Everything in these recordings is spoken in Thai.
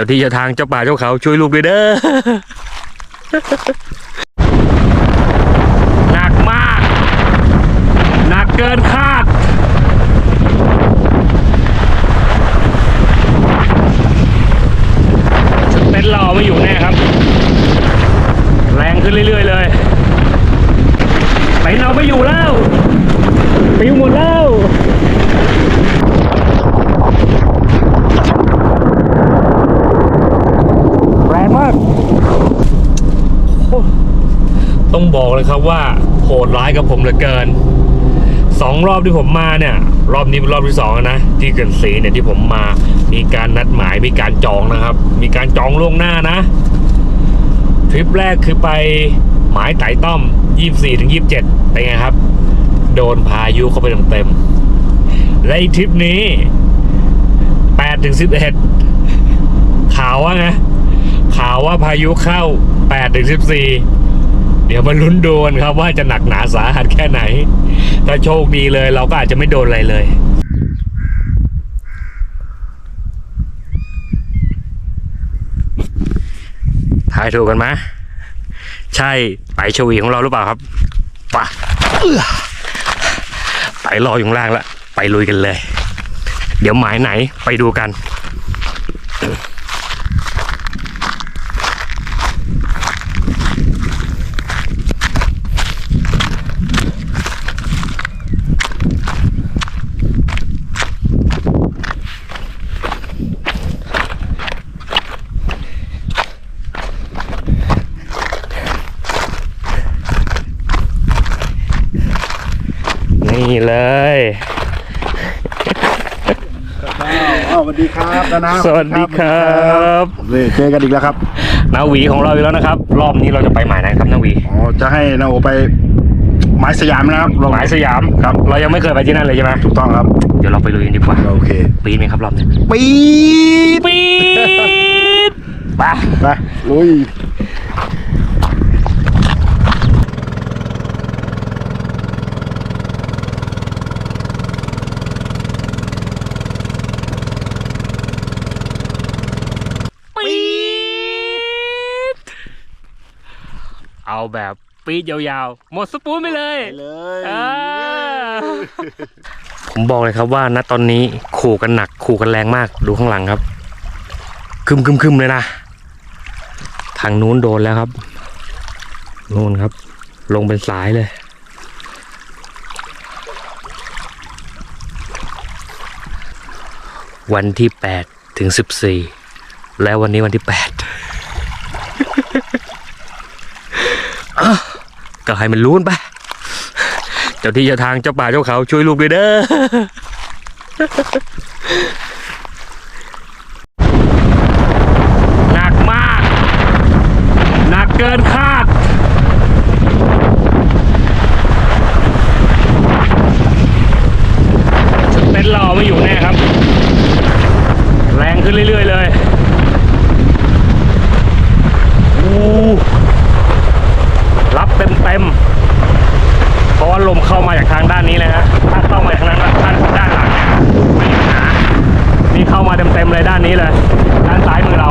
จ้าที่เจ้าทางเจ้าป่าเจ้าเขาช่วยลูกด้วยเด้อหนักมาก หนักเกินคาด เต็นท์รอไม่อยู่แน่ครับ แรงขึ้นเรื่อย ๆ เลยเต็นท์เราไม่อยู่แล้วปิวหมดแล้ว แรงมากโอ้ ต้องบอกเลยครับว่าโหดร้ายกับผมเหลือเกินสองรอบที่ผมมาเนี่ย รอบนี้เป็นรอบที่สองนะที่เกินสีเนี่ยที่ผมมามีการนัดหมายมีการจองนะครับ มีการจองล่วงหน้านะทริปแรกคือไปหมายไต่ต้อม 24ถึง27เป็นไงครับ โดนพายุเข้าไปเต็มๆและอีกทริปนี้8ถึง11ข่าวว่าไงข่าวว่าพายุเข้า8ถึง14 เดี๋ยวมาลุ้นดูกันครับ ว่าจะหนักหนาสาหัสแค่ไหน ถ้าโชคดีเลยเราก็อาจจะไม่โดนอะไรเลยทายถูกกันไหมใช่ไตชวีของเราหรือเปล่าครับไป่ะไตรออยู่างล่างแล้วไปลุยกันเลย เดี๋ยวหมายไหนไปดูกันเลย อ้าวสวัส ดีครับนะนะสวัสดีครับนี่เจอกันอีกแล้วครับนาหวีของเราอีกแล้วนะครับ รอบนี้เราจะไปหมายไหนครับนาหวีอ๋อจะให้นาโอไปไม้สยามนะครับเรหมายสยามครับ เรายังไม่เคยไปที่นั่นเลยใช่ไหมถูกต้องครับเดี๋ยวเราไปลุยกันดีกว่าโอเคปีนไหมครับรอบนี้ปี๊ดปีดไปไปลุย เอาแบบปีดยาวๆ หมดสปูนไปเลย เลยผมบอกเลยครับว่าณตอนนี้ขู่กันหนักขู่กันแรงมากดูข้างหลังครับคึมคึมคึมเลยนะทางนู้นโดนแล้วครับนู่นครับ ลงเป็นสายเลย วันที่แปดถึงสิบสี่แล้ววันนี้วันที่แปด ก็ให้มันรู้นไป เจ้าที่เจ้าทางเจ้าป่าเจ้าเขาช่วยลูกด้วยเด้อ หนักมาก หนักเกินคาด เต็นท์รอไม่อยู่แน่ครับ แรงขึ้นเรื่อย ๆ เลยอู้รับ เต็มๆ เพราะว่าลมเข้ามาจากทางด้านนี้เลยฮะ ถ้าเข้ามาทางนั้นด้านด้านหลังเนี่ยไม่มีปัญหานี่เข้ามาเต็มๆเลยด้านนี้เลย ด้านซ้ายมือเรา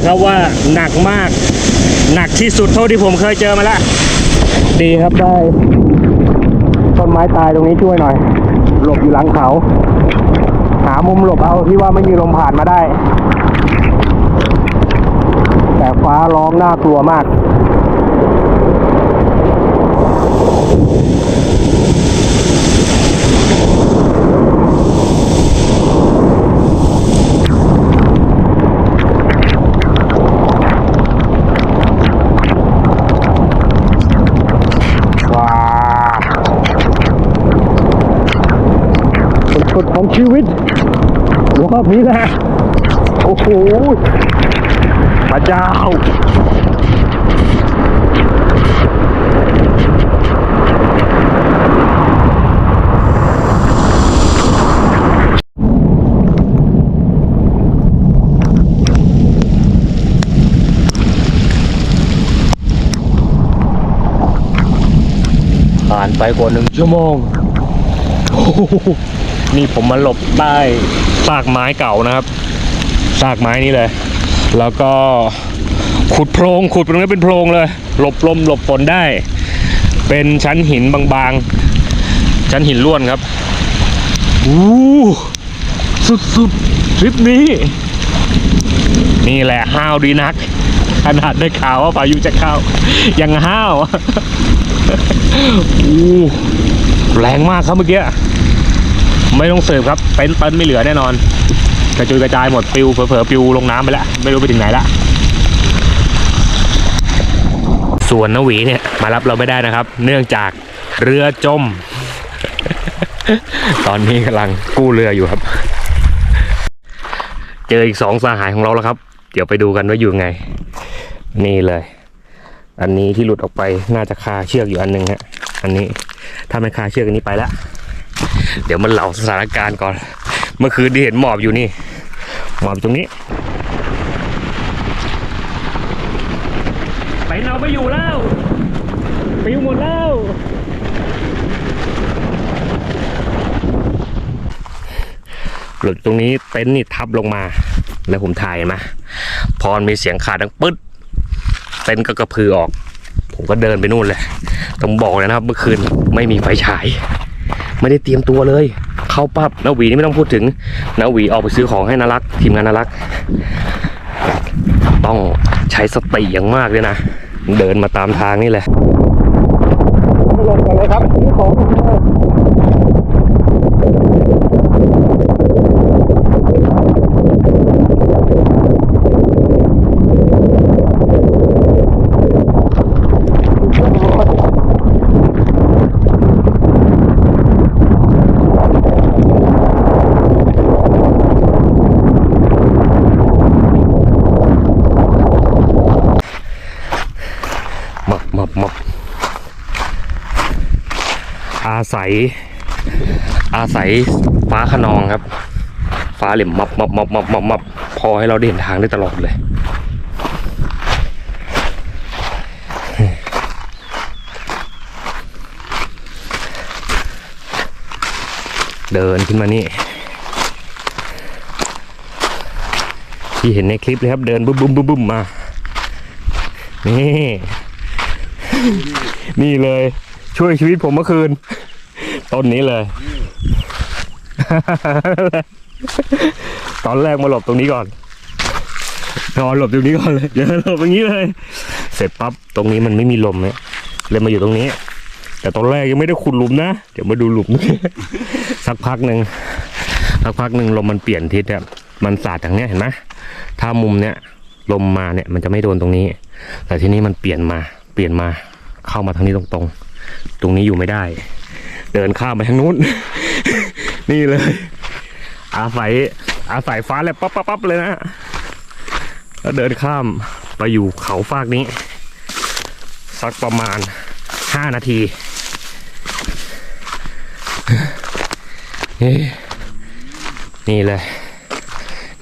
เลยครับว่าหนักมาก หนักที่สุดเท่าที่ผมเคยเจอมาแล้วดีครับได้ต้นไม้ตายตรงนี้ช่วยหน่อย หลบอยู่หลังเขา หามุมหลบเอาที่ว่าไม่มีลมผ่านมาได้ แต่ฟ้าร้องน่ากลัวมาก ของชีวิตรอบนี้นะโอ้โหพระเจ้าผ่านไปกว่าหนึ่งชั่วโมงโอ้โห นี่ผมมาหลบใต้ซากไม้เก่านะครับซากไม้นี้เลย แล้วก็ขุดโพรงขุดตรงนี้เป็นโพรงเลย หลบลมหลบฝนได้ เป็นชั้นหินบางๆ ชั้นหินล้วนครับอู้สุดๆทริปนี้ นี่แหละห้าวดีนัก ขนาดได้ข่าวว่าพายุจะเข้า ยังห้าวอู้แรงมากครับเมื่อกี้ ไม่ต้องเสิร์ฟครับเต็นเป็นไม่เหลือแน่นอน กระจุยกระจายหมดปิวเผลอๆปิวลงน้ำไปแล้ว ไม่รู้ไปถึงไหนละส่วนนหวีเนี่ยมารับเราไม่ได้นะครับ เนื่องจากเรือจม ตอนนี้กำลังกู้เรืออยู่ครับ เจออีกสองสหายของเราแล้วครับ เดี๋ยวไปดูกันว่าอยู่ไง นี่เลย อันนี้ที่หลุดออกไปน่าจะคาเชือกอยู่อันหนึงฮะอันนี้ถ้าไม่คาเชือกอันนี้ไปและ เดี๋ยวมันเหล่าสถานการณ์ก่อน เมื่อคืนที่เห็นหมอบอยู่นี่ หมอบอยู่ตรงนี้ไปเราไม่อยู่แล้วปิวหมดแล้วหลุดตรงนี้เต็นท์นี่ทับลงมา แล้วผมถ่ายมาพอมันมีเสียงขาดดังปึ๊ดเต็นท์ก็กระพือออก ผมก็เดินไปนู่นเลย ต้องบอกเลยนะครับเมื่อคืนไม่มีไฟฉาย ไม่ได้เตรียมตัวเลย เข้าปั๊บนาหวีนี่ไม่ต้องพูดถึงนาหวีออกไปซื้อของให้นารัก ทีมงานนารัก ต้องใช้สติอย่างมากเลยนะ เดินมาตามทางนี่แหละลงกันเลยครับของมับมับมับ อาศัย อาศัยฟ้าขนองครับ ฟ้าเหลี่ยมมับมับมับมับมับมับพอให้เราได้เห็นทางได้ตลอดเลยเดินขึ้นมานี่ ที่เห็นในคลิปเลยครับเดินบึ้มบึ้มบึ้มบึ้มมา นี่ นี่เลย ช่วยชีวิตผมเมื่อคืน ต้นนี้เลย ตอนแรกมาหลบตรงนี้ก่อนนอนหลบตรงนี้ก่อนเลยเดินหลบอย่างนี้เลย เสร็จปั๊บตรงนี้มันไม่มีลมเนี่ยเลยมาอยู่ตรงนี้ แต่ตอนแรกยังไม่ได้ขุดหลุมนะเดี๋ยวมาดูหลุมสักพักหนึ่งสักพักหนึ่งลมมันเปลี่ยนทิศครับมันสาดทางเนี้ยเห็นไหมถ้ามุมเนี้ยลมมาเนี่ยมันจะไม่โดนตรงนี้ แต่ทีนี้มันเปลี่ยนมา เปลี่ยนมาเข้ามาทางนี้ตรงๆ ตรงนี้อยู่ไม่ได้ เดินข้ามไปทางนู้น นี่เลย อาศัยอาศัยฟ้าแลบปั๊บปั๊บเลยนะแล้วเดินข้ามไปอยู่เขาฟากนี้ สักประมาณห้านาทีนี่นี่เลย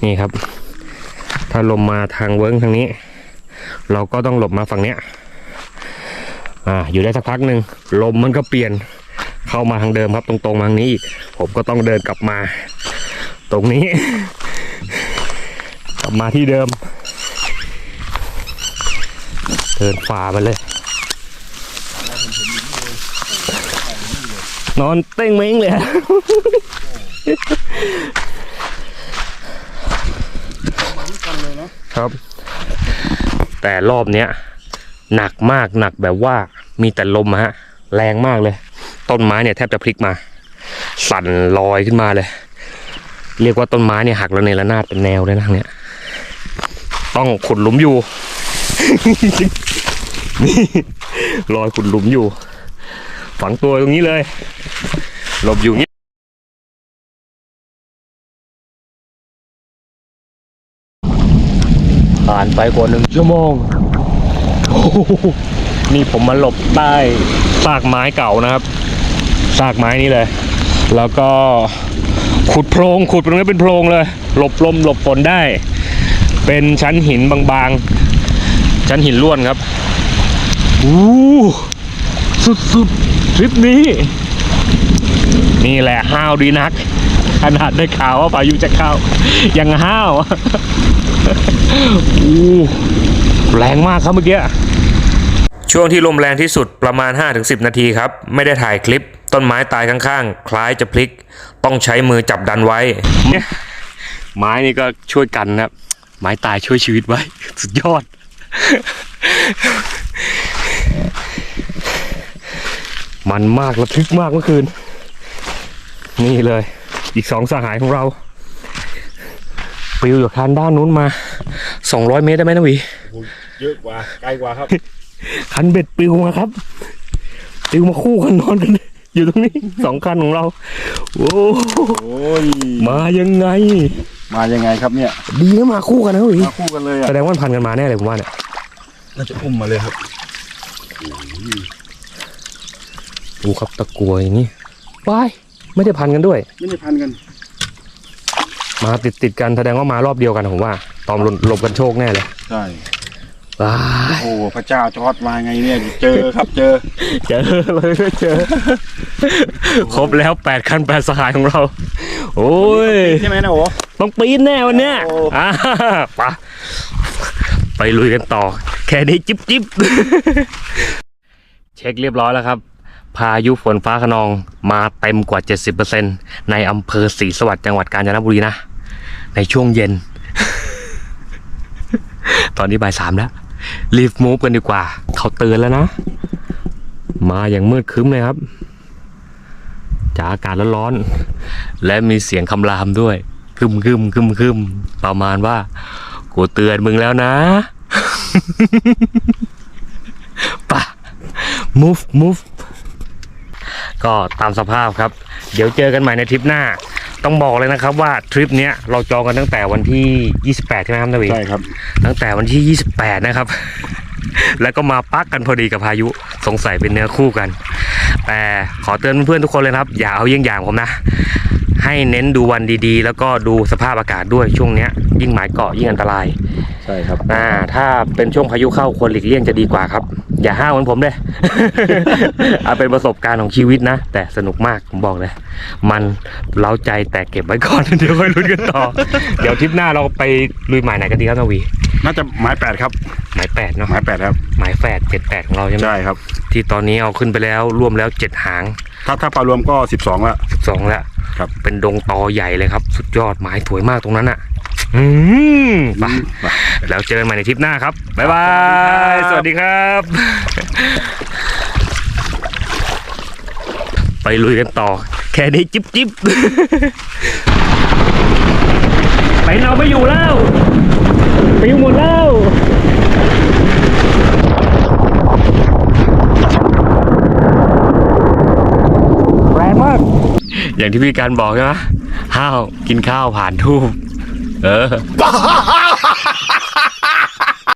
นี่ครับ ถ้าลมมาทางเวิ้งทางนี้ เราก็ต้องหลบมาฝั่งเนี้ย อ่า อยู่ได้สักพักหนึ่งลมมันก็เปลี่ยน เข้ามาทางเดิมครับ ตรงๆทางนี้อีกผมก็ต้องเดินกลับมา ตรงนี้ กลับมาที่เดิม เดินฝ่ามันเลย นอนเต้งเม้งเลยฮะครับ แต่รอบเนี้ยหนักมากหนักแบบว่ามีแต่ลมอะฮะ แรงมากเลย ต้นไม้เนี่ยแทบจะพลิกมา สั่นลอยขึ้นมาเลย เรียกว่าต้นไม้เนี่ยหักแล้วในระนาดเป็นแนวเลยนะเนี่ย ต้องขุดหลุมอยู่นี่รอยขุดหลุมอยู่ ฝังตัวตรงนี้เลยหลบอยู่นี้ผ่านไปกว่าหนึ่งชั่วโมงโนี่ผมมาหลบใต้ซากไม้เก่านะครับ ซากไม้นี้เลย แล้วก็ขุดโพรงขุดตรงนี้เป็นโพรงเลย หลบลมหลบฝนได้ เป็นชั้นหินบางๆ ชั้นหินล้วนครับอู้สุดๆทริปนี้ นี่แหละห้าวดีนัก ขนาดได้ข่าวว่าพายุจะเข้า ยังห้าวอู้แรงมากครับเมื่อกี้ช่วงที่ลมแรงที่สุดประมาณ 5-10 นาทีครับ ไม่ได้ถ่ายคลิป ต้นไม้ตายข้างๆ คล้ายจะพลิก ต้องใช้มือจับดันไว้เนี่ยไม้นี่ก็ช่วยกันนะครับ ไม้ตายช่วยชีวิตไว้ สุดยอด มันมากระทึกมากเมื่อคืน นี่เลย อีกสองสหายของเราปลิวอยู่ทางด้านนู้นมา 200 เมตรได้ไหมนะหวีเยอะกว่าไกลกว่าครับ คันเบ็ดปลิวมาครับปลิวมาคู่กันนอนกัน อยู่ตรงนี้ สองคันของเรา โอ้โอ้ยมายังไง มายังไงครับเนี่ยดีนะมาคู่กันนะหวีมาคู่กันเลยอะแสดงว่ามันพันกันมาแน่เลยผมว่าเนี่ยน่าจะอุ้มมาเลยครับดูครับตะกัวอย่างนี้ว้ายไม่ได้พันกันด้วย ไม่ได้พันกันมาติดติดๆกันแสดงว่ามารอบเดียวกันผมว่า ตอมหลบหลบกันโชคแน่เลย ใช่ ว้ายโอ้พระเจ้าจอดมาไงเนี่ยเจอครับเจอ เจอเลยเจอ ครบแล้วแปดคันแปดสหายของเรา โอ้ยใช่ไหมนะโอ้ต้องปีนแน่วันเนี้ยโอ้อ่าไปะไปลุยกันต่อ แค่นี้จิ๊บจิ๊บเช็คเรียบร้อยแล้วครับ พายุฝนฟ้าขนองมาเต็มกว่า 70%ในอำเภอศรีสวัสดิ์จังหวัดกาญจนบุรีนะ ในช่วงเย็น ตอนนี้บ่ายสามแล้ว รีบมูฟกันดีกว่า เขาเตือนแล้วนะ มาอย่างมืดครึ้มเลยครับ จากอากาศร้อนๆ และมีเสียงคำรามด้วยคึมคึมคึมคึมประมาณว่า กูเตือนมึงแล้วนะปะ move move ก็ตามสภาพครับ เดี๋ยวเจอกันใหม่ในทริปหน้า ต้องบอกเลยนะครับว่าทริปเนี้ยเราจองกันตั้งแต่วันที่ 28 ใช่ไหมครับนาวีใช่ครับ ตั้งแต่วันที่ 28 นะครับ แล้วก็มาปักกันพอดีกับพายุสงสัยเป็นเนื้อคู่กัน แต่ขอเตือนเพื่อนๆทุกคนเลยนะครับ อย่าเอาเยี่ยงอย่างผมนะ ให้เน้นดูวันดีๆ แล้วก็ดูสภาพอากาศด้วยช่วงเนี้ย ยิ่งหมายเกาะยิ่งอันตรายใช่ครับ อ่าถ้าเป็นช่วงพายุเข้าควรหลีกเลี่ยงจะดีกว่าครับ อย่าห้าวเหมือนผมเลย เอาเป็นประสบการณ์ของชีวิตนะ แต่สนุกมากผมบอกเลย มันเล้าใจแต่เก็บไว้ก่อน เดี๋ยวค่อยลุ้นกันต่อ เดี๋ยวทริปหน้าเราไปลุยหมายไหนกันดีครับนาวีน่าจะหมายแปดครับหมายแปดเนาะหมายแปดครับหมายแปดเจ็ดแปดของเราใช่ไหมใช่ครับ ที่ตอนนี้เอาขึ้นไปแล้วรวมแล้วเจ็ดหาง ถ้าถ้าปลารวมก็สิบสองละ สองแล้วครับ เป็นดงตอใหญ่เลยครับ สุดยอดหมายสวยมากตรงนั้นอะ อืมไปไปแล้วเจอกันใหม่ในทริปหน้าครับ บ๊ายบาย สวัสดีครับ ไปลุยกันต่อ แค่นี้จิ๊บจิ๊บไปเราไม่อยู่แล้วปิวหมดแล้ว แรงมาก อย่างที่พี่การบอกใช่ไหมห้าวกินข้าวผ่านทูบเออ